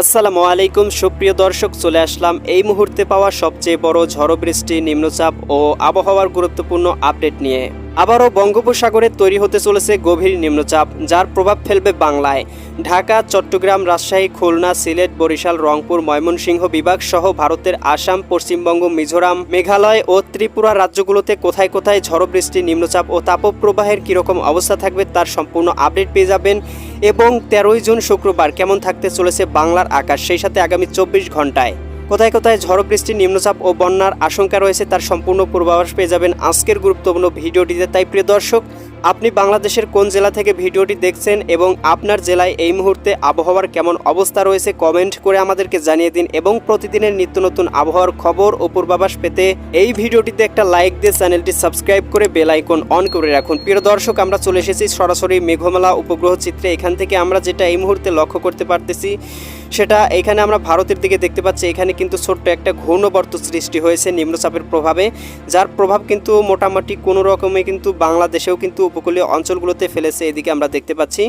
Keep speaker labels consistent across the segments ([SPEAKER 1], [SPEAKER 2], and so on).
[SPEAKER 1] আসসালামু আলাইকুম, সুপ্রিয় দর্শক, চলে আসলাম এই মুহূর্তে পাওয়া সবচেয়ে বড় ঝড় বৃষ্টি নিম্নচাপ ও আবহাওয়ার গুরুত্বপূর্ণ আপডেট নিয়ে। আবারও বঙ্গোপসাগরে তৈরি হতে চলেছে গভীর নিম্নচাপ, যার প্রভাব ফেলবে বাংলায়। ঢাকা, চট্টগ্রাম, রাজশাহী, খুলনা, সিলেট, বরিশাল, রংপুর, ময়মনসিংহ বিভাগ সহ ভারতের আসাম, পশ্চিমবঙ্গ, মিজোরাম, মেঘালয় ও ত্রিপুরা রাজ্যগুলোতে কোথায় কোথায় ঝড় বৃষ্টি, নিম্নচাপ ও তাপপ্রবাহের কীরকম অবস্থা থাকবে তার সম্পূর্ণ আপডেট পেয়ে যাবেন এবং তেরোই জুন শুক্রবার কেমন থাকতে চলেছে বাংলার আকাশ, সেই সাথে আগামী চব্বিশ ঘন্টায় কোথায় কোথায় ঝড় বৃষ্টি নিম্নচাপ ও বন্যার আশঙ্কা রয়েছে তার সম্পূর্ণ পূর্বাভাস পেয়ে যাবেন আজকের গুরুত্বপূর্ণ ভিডিওটিতে। তাই প্রিয় দর্শক, আপনি বাংলাদেশের কোন জেলা থেকে ভিডিওটি দেখছেন এবং আপনার জেলায় এই মুহূর্তে আবহাওয়ার কেমন অবস্থা রয়েছে কমেন্ট করে আমাদেরকে জানিয়ে দিন এবং প্রতিদিনের নিত্য নতুন আবহাওয়ার খবর ও পূর্বাভাস পেতে এই ভিডিওটিতে একটা লাইক দিয়ে চ্যানেলটি সাবস্ক্রাইব করে বেল আইকন অন করে রাখুন। প্রিয় দর্শক, আমরা চলে এসেছি সরাসরি মেঘমেলা উপগ্রহ চিত্রে। এখান থেকে আমরা যেটা এই মুহূর্তে লক্ষ্য করতে পারতেছি সেটা এখানে আমরা ভারতের দিকে দেখতে পাচ্ছি, এখানে কিন্তু ছোট্ট একটা ঘূর্ণবর্ত সৃষ্টি হয়েছে নিম্নচাপের প্রভাবে, যার প্রভাব কিন্তু মোটামুটি কোনো রকমে কিন্তু বাংলাদেশেও কিন্তু উপকূলীয় অঞ্চলগুলোতে ফেলেছে, এদিকে আমরা দেখতে পাচ্ছি।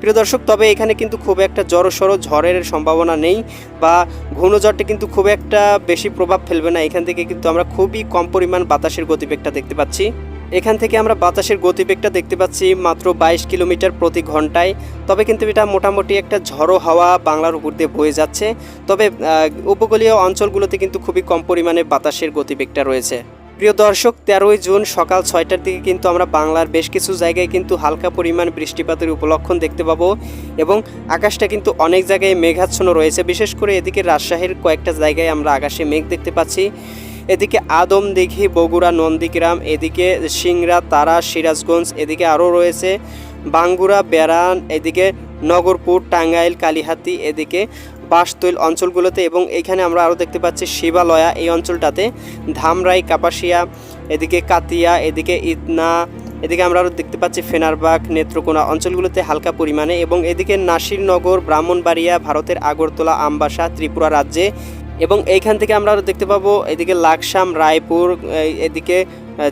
[SPEAKER 1] প্রিয় দর্শক, তবে এখানে কিন্তু খুব একটা জড়সড় ঝড়ের সম্ভাবনা নেই বা ঘূর্ণঝড়টি কিন্তু খুব একটা বেশি প্রভাব ফেলবে না। এখান থেকে কিন্তু আমরা খুবই কম পরিমাণ বাতাসের গতিবেগটা দেখতে পাচ্ছি। এখান থেকে আমরা বাতাসের গতিবেগটা দেখতে পাচ্ছি মাত্র বাইশ কিলোমিটার প্রতি ঘন্টায়। তবে কিন্তু এটা মোটামুটি একটা ঝড়ো হাওয়া বাংলার উপর দিয়ে বয়ে যাচ্ছে। তবে উপকূলীয় অঞ্চলগুলোতে কিন্তু খুবই কম পরিমাণে বাতাসের গতিবেগটা রয়েছে। প্রিয় দর্শক, তেরোই জুন সকাল ছয়টার দিকে কিন্তু আমরা বাংলার বেশ কিছু জায়গায় কিন্তু হালকা পরিমাণ বৃষ্টিপাতের উপলক্ষণ দেখতে পাবো এবং আকাশটা কিন্তু অনেক জায়গায় মেঘাচ্ছন্ন রয়েছে। বিশেষ করে এদিকে রাজশাহীর কয়েকটা জায়গায় আমরা আকাশে মেঘ দেখতে পাচ্ছি। এদিকে আদমদিঘি, বগুড়া, নন্দীগ্রাম, এদিকে সিংড়া, তারা, সিরাজগঞ্জ, এদিকে আরও রয়েছে বাঙ্গুরা বেড়ান, এদিকে নগরপুর, টাঙ্গাইল, কালিহাতি, এদিকে বাসতৈল অঞ্চলগুলোতে এবং এখানে আমরা আরও দেখতে পাচ্ছি শিবালয়া, এই অঞ্চলটাতে ধামরাই, কাপাসিয়া, এদিকে কাতিয়া, এদিকে ইদনা এদিকে আমরা আরও দেখতে পাচ্ছি ফেনারবাগ, নেত্রকোনা অঞ্চলগুলোতে হালকা পরিমাণে এবং এদিকে নাসিরনগর, ব্রাহ্মণবাড়িয়া, ভারতের আগরতলা, আমবাসা, ত্রিপুরা রাজ্যে এবং এইখান থেকে আমরা দেখতে পাবো এদিকে লাকসাম, রায়পুর এদিকে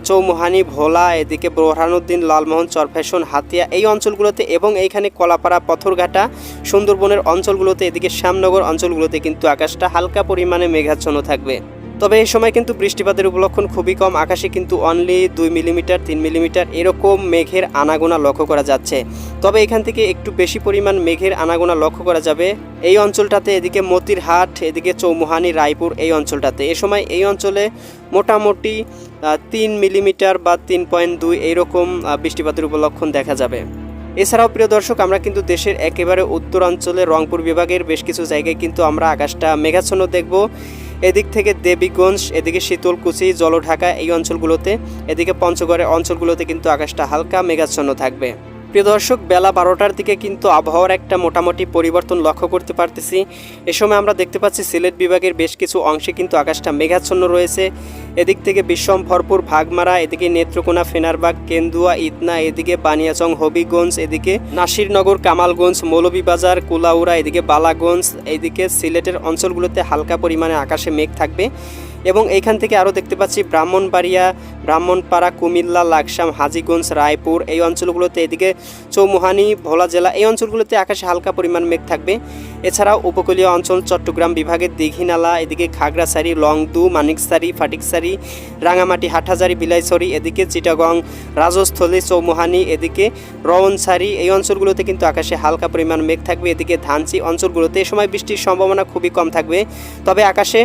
[SPEAKER 1] চৌমুহানি, ভোলা, এদিকে বোরহানুদ্দিন, লালমোহন, চরফ্যাশন, হাতিয়া, এই অঞ্চলগুলোতে এবং এইখানে কলাপাড়া, পথরঘাটা, সুন্দরবনের অঞ্চলগুলোতে, এদিকে শ্যামনগর অঞ্চলগুলোতে কিন্তু আকাশটা হালকা পরিমাণে মেঘাচ্ছন্ন থাকবে। তবে এই সময় কিন্তু বৃষ্টিপাতের উপলক্ষণ খুবই কম। আকাশে কিন্তু অনলি দুই মিলিমিটার তিন মিলিমিটার এরকম মেঘের আনাগোনা লক্ষ্য করা যাচ্ছে। তবে এখান থেকে একটু বেশি পরিমাণ মেঘের আনাগোনা লক্ষ্য করা যাবে। এই অঞ্চলটাতে এদিকে মতিরহাট, এদিকে চৌমুহানি, রায়পুর এই অঞ্চলটাতে। এ সময় এই অঞ্চলে মোটামুটি তিন মিলিমিটার বা তিন পয়েন্ট দুই এইরকম বৃষ্টিপাতের উপলক্ষণ দেখা যাবে। এছাড়াও প্রিয় দর্শক, আমরা কিন্তু দেশের একেবারে উত্তরাঞ্চলে রংপুর বিভাগের বেশ কিছু জায়গায় কিন্তু আমরা আকাশটা মেঘাচ্ছন্ন দেখব। এদিক থেকে দেবীগঞ্জ, এদিকে শীতলকুচি, জলঢাকা এই অঞ্চলগুলোতে, এদিকে পঞ্চগড়ের অঞ্চলগুলোতে কিন্তু আকাশটা হালকা মেঘাচ্ছন্ন থাকবে। প্রিয় দর্শক, বেলা বারোটার দিকে কিন্তু আবহাওয়ার একটা মোটামুটি পরিবর্তন লক্ষ্য করতে পারতেছি। এ সময় আমরা দেখতে পাচ্ছি, সিলেট বিভাগের বেশ কিছু অংশে কিন্তু আকাশটা মেঘাচ্ছন্ন রয়েছে। এদিক থেকে বিশ্বম ভরপুর ভাগমারা, এদিকে নেত্রকোনা, ফেনারবাগ, কেন্দুয়া, ইতনা, এদিকে বানিয়াচং, হবিগঞ্জ, এদিকে নাসিরনগর, কামালগঞ্জ, মৌলভীবাজার, কুলাউড়া, এদিকে বালাগঞ্জ, এদিকে সিলেটের অঞ্চলগুলোতে হালকা পরিমাণে আকাশে মেঘ থাকবে। এবং এইখান থেকে আরও দেখতে পাচ্ছি ব্রাহ্মণবাড়িয়া, ব্রাহ্মণপাড়া, কুমিল্লা, লাকসাম, হাজিগঞ্জ, রায়পুর এই অঞ্চলগুলোতে এদিকে চৌমুহানি, ভোলা জেলা এই অঞ্চলগুলোতে আকাশে হালকা পরিমাণ মেঘ থাকবে। এছাড়াও উপকূলীয় অঞ্চল চট্টগ্রাম বিভাগের দীঘিনালা, এদিকে খাগড়াছড়ি, লংদু মানিকসারি ফাটিকসারি রাঙামাটি, হাটহাজারি, বিলাইছড়ি, এদিকে চিটাগং, রাজস্থলী, চৌমুহানি, এদিকে রওনসারি এই অঞ্চলগুলোতে কিন্তু আকাশে হালকা পরিমাণ মেঘ থাকবে। এদিকে ধানচি অঞ্চলগুলোতে এ সময় বৃষ্টির সম্ভাবনা খুবই কম থাকবে। তবে আকাশে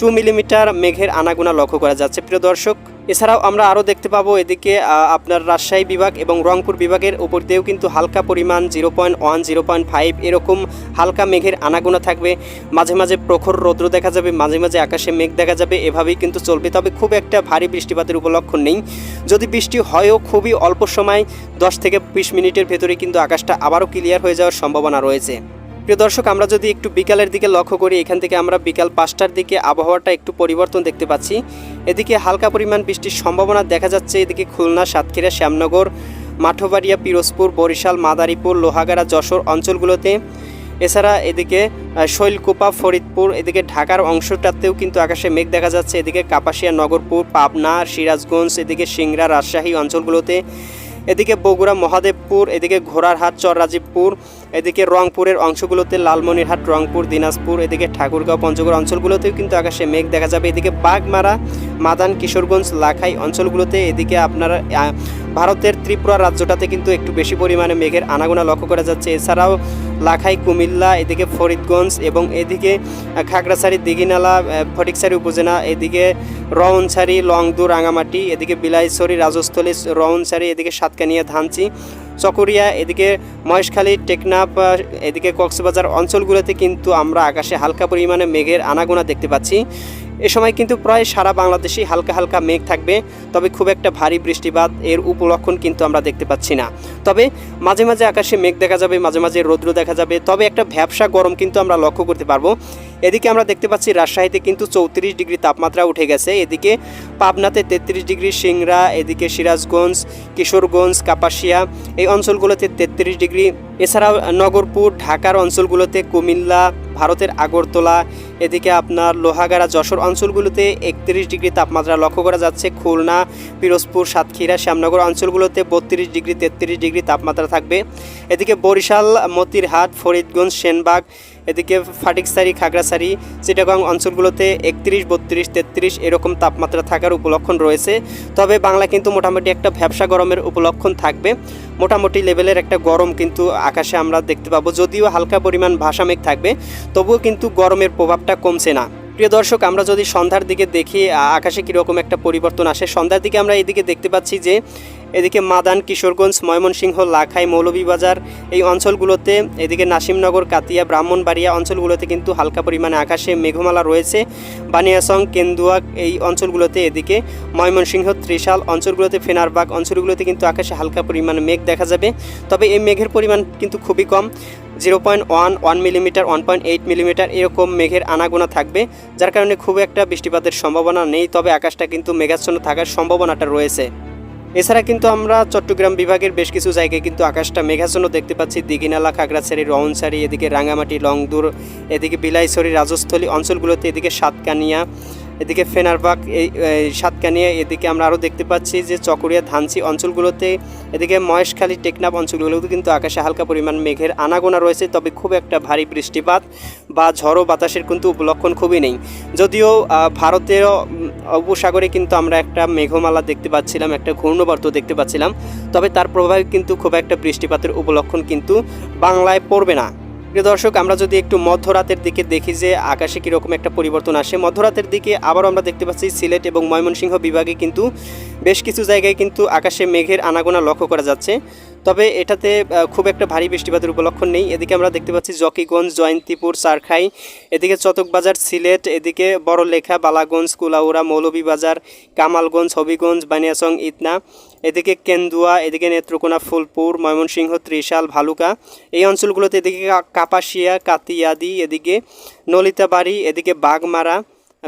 [SPEAKER 1] টু মিলিমিটার মেঘের আনাগোনা লক্ষ্য করা যাচ্ছে। প্রিয় দর্শক, এছাড়াও আমরা আরও দেখতে পাবো এদিকে আপনার রাজশাহী বিভাগ এবং রংপুর বিভাগের উপর দিয়েও কিন্তু হালকা পরিমাণ zero point one, zero point five এরকম হালকা মেঘের আনাগোনা থাকবে। মাঝে মাঝে প্রখর রৌদ্র দেখা যাবে, মাঝে মাঝে আকাশে মেঘ দেখা যাবে, এভাবেই কিন্তু চলবে। তবে খুব একটা ভারী বৃষ্টিপাতের উপলক্ষণ নেই। যদি বৃষ্টি হয়ও খুবই অল্প সময়, দশ থেকে বিশ মিনিটের ভেতরে কিন্তু আকাশটা আবারও ক্লিয়ার হয়ে যাওয়ার সম্ভাবনা রয়েছে। প্রিয় দর্শক, আমরা যদি একটু বিকালের দিকে লক্ষ্য করি, এখান থেকে আমরা বিকাল পাঁচটার দিকে আবহাওয়াটা একটু পরিবর্তন দেখতে পাচ্ছি। এদিকে হালকা পরিমাণ বৃষ্টির সম্ভাবনা দেখা যাচ্ছে। এদিকে খুলনা, সাতক্ষীরা, শ্যামনগর, মাঠবাড়িয়া, পিরোজপুর, বরিশাল, মাদারীপুর, লোহাগাড়া, যশোর অঞ্চলগুলোতে। এছাড়া এদিকে শৈলকুপা, ফরিদপুর, এদিকে ঢাকার অংশটাতেও কিন্তু আকাশে মেঘ দেখা যাচ্ছে। এদিকে কাপাসিয়া, নগরপুর, পাবনা, সিরাজগঞ্জ, এদিকে সিংড়া, রাজশাহী অঞ্চলগুলোতে। এদিকে বগুড়া, মহাদেবপুর, এদিকে ঘোড়ারহাট, চররাজীবপুর, এদিকে রংপুরের অংশগুলোতে লালমনিরহাট, রংপুর, দিনাজপুর, এদিকে ঠাকুরগাঁও, পঞ্চগড় অঞ্চলগুলোতেও কিন্তু আকাশে মেঘ দেখা যাবে। এদিকে বাগমারা, মাদান, কিশোরগঞ্জ, লাখাই অঞ্চলগুলোতে এদিকে আপনারা ভারতের ত্রিপুরা রাজ্যটাতে কিন্তু একটু বেশি পরিমাণে মেঘের আনাগোনা লক্ষ্য করা যাচ্ছে। এছাড়াও লাখাই, কুমিল্লা, এদিকে ফরিদগঞ্জ এবং এদিকে খাগড়াছড়ি, দিঘিনালা ফটিকছড়ি উপজেলা, এদিকে রওনছড়ি, লংদু, রাঙামাটি, এদিকে বিলাইছড়ি, রাজস্থলী, রওনছড়ি, এদিকে সাতকানিয়া, ধানচি চকরিয়া, এদিকে মহেশখালী, টেকনাফ এদিকে কক্সবাজার অঞ্চলগুলোতে কিন্তু আমরা আকাশে হালকা পরিমাণে মেঘের আনাগোনা দেখতে পাচ্ছি। এ সময় কিন্তু প্রায় সারা বাংলাদেশেই হালকা হালকা মেঘ থাকবে, তবে খুব একটা ভারী বৃষ্টিপাত এর উপলক্ষণ কিন্তু আমরা দেখতে পাচ্ছি না। তবে মাঝে মাঝে আকাশে মেঘ দেখা যাবে, মাঝে মাঝে রৌদ্র দেখা যাবে, তবে একটা ভ্যাবসা গরম কিন্তু আমরা লক্ষ্য করতে পারব। এদিকে আমরা দেখতে পাচ্ছি রাজশাহীতে কিন্তু চৌত্রিশ ডিগ্রি তাপমাত্রা উঠে গেছে। এদিকে পাবনাতে তেত্রিশ ডিগ্রি, সিংড়া, এদিকে সিরাজগঞ্জ, কিশোরগঞ্জ, কাপাসিয়া, এই অঞ্চলগুলোতে তেত্রিশ ডিগ্রি। এছাড়াও নগরপুর, ঢাকার অঞ্চলগুলোতে কুমিল্লা, ভারতের আগরতলা, এদিকে আপনার লোহাগাড়া, যশোর অঞ্চলগুলোতে একত্রিশ ডিগ্রি তাপমাত্রা লক্ষ্য করা যাচ্ছে। খুলনা, পিরোজপুর, সাতক্ষীরা, শ্যামনগর অঞ্চলগুলোতে বত্রিশ ডিগ্রি, তেত্রিশ ডিগ্রি তাপমাত্রা থাকবে। এদিকে বরিশাল, মতিরহাট, ফরিদগঞ্জ, সেনবাগ এদিকে ফাটিকসারি, খাগড়াছড়ি, চিটাগাং অঞ্চলগুলোতে একত্রিশ, বত্রিশ, তেত্রিশ এরকম তাপমাত্রা থাকার উপলক্ষণ রয়েছে। তবে বাংলা কিন্তু মোটামুটি একটা ভ্যাবসা গরমের উপলক্ষণ থাকবে। মোটামুটি লেভেলের একটা গরম কিন্তু আকাশে আমরা দেখতে পাবো। যদিও হালকা পরিমাণ ভাষা মেঘ থাকবে, তবুও কিন্তু গরমের প্রভাবটা কমছে না। প্রিয় দর্শক, আমরা যদি সন্ধ্যার দিকে দেখি আকাশে কীরকম একটা পরিবর্তন আসে, সন্ধ্যার দিকে আমরা এদিকে দেখতে পাচ্ছি যে এদিকে মাদান, কিশোরগঞ্জ, ময়মনসিংহ, লাখাই, মৌলভীবাজার এই অঞ্চলগুলোতে, এদিকে নাসিমনগর, কাতিয়া, ব্রাহ্মণবাড়িয়া অঞ্চলগুলোতে কিন্তু হালকা পরিমাণে আকাশে মেঘমালা রয়েছে। বানিয়াসং কেন্দুয়া এই অঞ্চলগুলোতে এদিকে, ময়মনসিংহ, ত্রিশাল অঞ্চলগুলোতে, ফেনারবাগ অঞ্চলগুলোতে কিন্তু আকাশে হালকা পরিমাণে মেঘ দেখা যাবে। তবে এই মেঘের পরিমাণ কিন্তু খুবই কম, zero point one one millimetre, one point eight millimetre এরকম মেঘের আনাগোনা থাকবে, যার কারণে খুব একটা বৃষ্টিপাতের সম্ভাবনা নেই, তবে আকাশটা কিন্তু মেঘাচ্ছন্ন থাকার সম্ভাবনাটা রয়েছে। এছাড়া কিন্তু আমরা চট্টগ্রাম বিভাগের বেশ কিছু জায়গায় কিন্তু আকাশটা মেঘাচ্ছন্ন দেখতে পাচ্ছি। দিঘিনালা, খাগড়াছড়ি, রওনছড়ি, এদিকে রাঙামাটি লংদুর, এদিকে বিলাইছড়ি, রাজস্থলী অঞ্চলগুলোতে এদিকে সাতকানিয়া এদিকে ফেনারবাগ, এই সাতকানিয়া, এদিকে আমরা আরও দেখতে পাচ্ছি যে চকরিয়া ধানচি অঞ্চলগুলোতে এদিকে মহেশখালী, টেকনাফ অঞ্চলগুলোতে কিন্তু আকাশে হালকা পরিমাণ মেঘের আনাগোনা রয়েছে, তবে খুব একটা ভারী বৃষ্টিপাত বা ঝড়ো বাতাসের কিন্তু উপলক্ষণ খুবই নেই। যদিও ভারতের উপসাগরে কিন্তু আমরা একটা মেঘমালা দেখতে পাচ্ছিলাম, একটা ঘূর্ণবর্ত দেখতে পাচ্ছিলাম, তবে তার প্রভাবে কিন্তু খুব একটা বৃষ্টিপাতের উপলক্ষণ কিন্তু বাংলায় পড়বে না। প্রিয় দর্শক, আমরা যদি একটু মধ্যরাতের দিকে দেখি যে আকাশে কীরকম একটা পরিবর্তন আসে, মধ্যরাতের দিকে আবার আমরা দেখতে পাচ্ছি সিলেট এবং ময়মনসিংহ বিভাগে কিন্তু বেশ কিছু জায়গায় কিন্তু আকাশে মেঘের আনাগোনা লক্ষ্য করা যাচ্ছে। তবে এটাতে খুব একটা ভারী বৃষ্টিপাতের উপলক্ষণ নেই। এদিকে আমরা দেখতে পাচ্ছি জকিগঞ্জ, জয়ন্তীপুর, সারখাই, এদিকে চতকবাজার, সিলেট, এদিকে বড়লেখা, বালাগঞ্জ, কুলাউড়া, মৌলভীবাজার, কামালগঞ্জ, হবিগঞ্জ বানিয়াসং ইতনা, এদিকে কেন্দুয়া, এদিকে নেত্রকোনা, ফুলপুর, ময়মনসিংহ, ত্রিশাল, ভালুকা। এই অঞ্চলগুলোতে এদিকে কাপাসিয়া, কাতিয়াদি, এদিকে নলিতাবাড়ি, এদিকে বাগমারা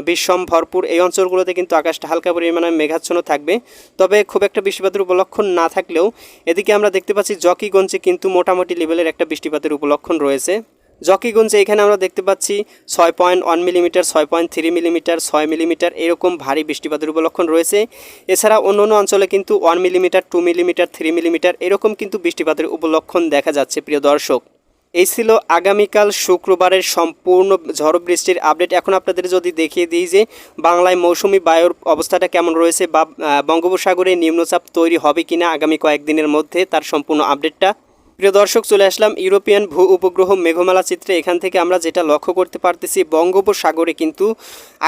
[SPEAKER 1] বিশ্বম ভরপুর এই অঞ্চলগুলোতে কিন্তু আকাশটা হালকা পরিমাণে মেঘাচ্ছন্ন থাকবে। তবে খুব একটা বৃষ্টিপাতের উপলক্ষণ না থাকলেও এদিকে আমরা দেখতে পাচ্ছি জকিগঞ্জে কিন্তু মোটামুটি লেভেলের একটা বৃষ্টিপাতের উপলক্ষণ রয়েছে। জকিগঞ্জে এখানে আমরা দেখতে পাচ্ছি ছয় পয়েন্ট ওয়ান মিলিমিটার ছয় পয়েন্ট থ্রি মিলিমিটার ছয় মিলিমিটার এরকম ভারী বৃষ্টিপাতের উপলক্ষণ রয়েছে। এছাড়া অন্য অন্য অঞ্চলে কিন্তু one millimetre two millimetre three millimetre এরকম কিন্তু বৃষ্টিপাতের উপলক্ষণ দেখা যাচ্ছে, প্রিয় দর্শক। এই ছিল আগামীকাল শুক্রবারের সম্পূর্ণ ঝড় বৃষ্টির আপডেট। এখন আপনাদের যদি দেখিয়ে দিই যে বাংলায় মৌসুমি বায়ুর অবস্থাটা কেমন রয়েছে বা বঙ্গোপসাগরে নিম্নচাপ তৈরি হবে কিনা আগামী কয়েকদিনের মধ্যে তার সম্পূর্ণ আপডেটটা। প্রিয় দর্শক, চলে আসলাম ইউরোপিয়ান ভূ উপগ্রহ মেঘমালা চিত্রে। এখান থেকে আমরা যেটা লক্ষ্য করতে পারতেছি, বঙ্গোপসাগরে কিন্তু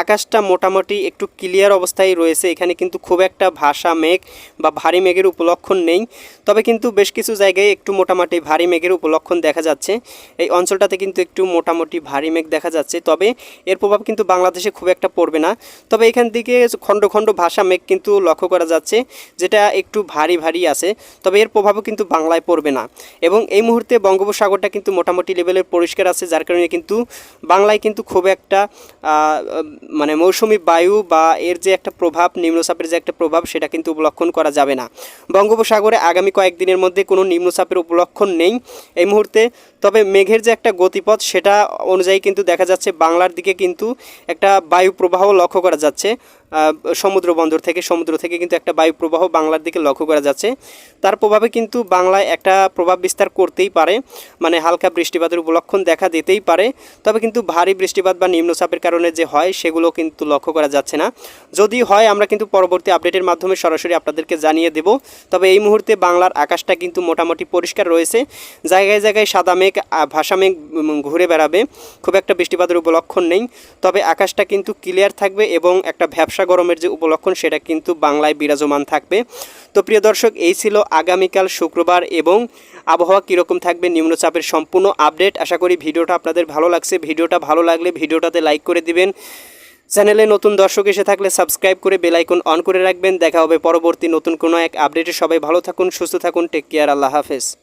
[SPEAKER 1] আকাশটা মোটামুটি একটু ক্লিয়ার অবস্থায় রয়েছে। এখানে কিন্তু খুব একটা ভাষা মেঘ বা ভারী মেঘের উপলক্ষণ নেই। তবে কিন্তু বেশ কিছু জায়গায় একটু মোটামুটি ভারী মেঘের উপলক্ষণ দেখা যাচ্ছে। এই অঞ্চলটাতে কিন্তু একটু মোটামুটি ভারী মেঘ দেখা যাচ্ছে। তবে এর প্রভাব কিন্তু বাংলাদেশে খুব একটা পড়বে না। তবে এখান থেকে খণ্ড খণ্ড ভাষা মেঘ কিন্তু লক্ষ্য করা যাচ্ছে, যেটা একটু ভারী ভারী আছে। তবে এর প্রভাবও কিন্তু বাংলায় পড়বে না। এবং এই মুহূর্তে বঙ্গোপসাগরটা কিন্তু মোটামুটি লেভেলের পরিষ্কার আছে, যার কারণে কিন্তু বাংলায় কিন্তু খুব একটা মানে মৌসুমি বায়ু বা এর যে একটা প্রভাব, নিম্নচাপের যে একটা প্রভাব, সেটা কিন্তু উপলক্ষণ করা যাবে না। বঙ্গোপসাগরে আগামী কয়েকদিনের মধ্যে কোনো নিম্নচাপের উপলক্ষণ নেই এই মুহূর্তে, তবে মেঘের যে একটা গতিপথ, সেটা অনুযায়ী কিন্তু দেখা যাচ্ছে বাংলার দিকে কিন্তু একটা বায়ু প্রবাহ লক্ষ্য করা যাচ্ছে। সমুদ্র বন্দর থেকে, সমুদ্র থেকে কিন্তু একটা বায়ু প্রবাহ বাংলার দিকে লক্ষ্য করা যাচ্ছে। তার প্রভাবে কিন্তু বাংলায় একটা প্রভাব বিস্তার করতেই পারে মানে হালকা বৃষ্টিপাতের উপলক্ষণ দেখা দিতেই পারে। তবে কিন্তু ভারী বৃষ্টিপাত বা নিম্নচাপের কারণে যে হয়, সেগুলো কিন্তু লক্ষ্য করা যাচ্ছে না। যদি হয়, আমরা কিন্তু পরবর্তী আপডেটের মাধ্যমে সরাসরি আপনাদেরকে জানিয়ে দেব। তবে এই মুহূর্তে বাংলার আকাশটা কিন্তু মোটামুটি পরিষ্কার রয়েছে। জায়গায় জায়গায় সাদা মেঘ ভাষা মেঘ ঘুরে বেড়াবে। খুব একটা বৃষ্টিপাতের উপলক্ষণ নেই। তবে আকাশটা কিন্তু ক্লিয়ার থাকবে এবং একটা ভ্যাবসা গরমের যে উপলক্ষণ, সেটা কিন্তু বাংলায় বিরাজমান থাকবে। তো প্রিয় দর্শক, এই ছিল আগামীকাল শুক্রবার এবং আবহাওয়া কীরকম থাকবে, নিম্নচাপের সম্পূর্ণ আপডেট। আশা করি ভিডিওটা আপনাদের ভালো লাগছে। ভিডিওটা ভালো লাগলে ভিডিওটাতে লাইক করে দিবেন। চ্যানেলে নতুন দর্শক এসে থাকলে সাবস্ক্রাইব করে বেল আইকন অন করে রাখবেন। দেখা হবে পরবর্তী নতুন কোনো এক আপডেটে। সবাই ভালো থাকুন, সুস্থ থাকুন। Take care. আল্লাহ হাফেজ।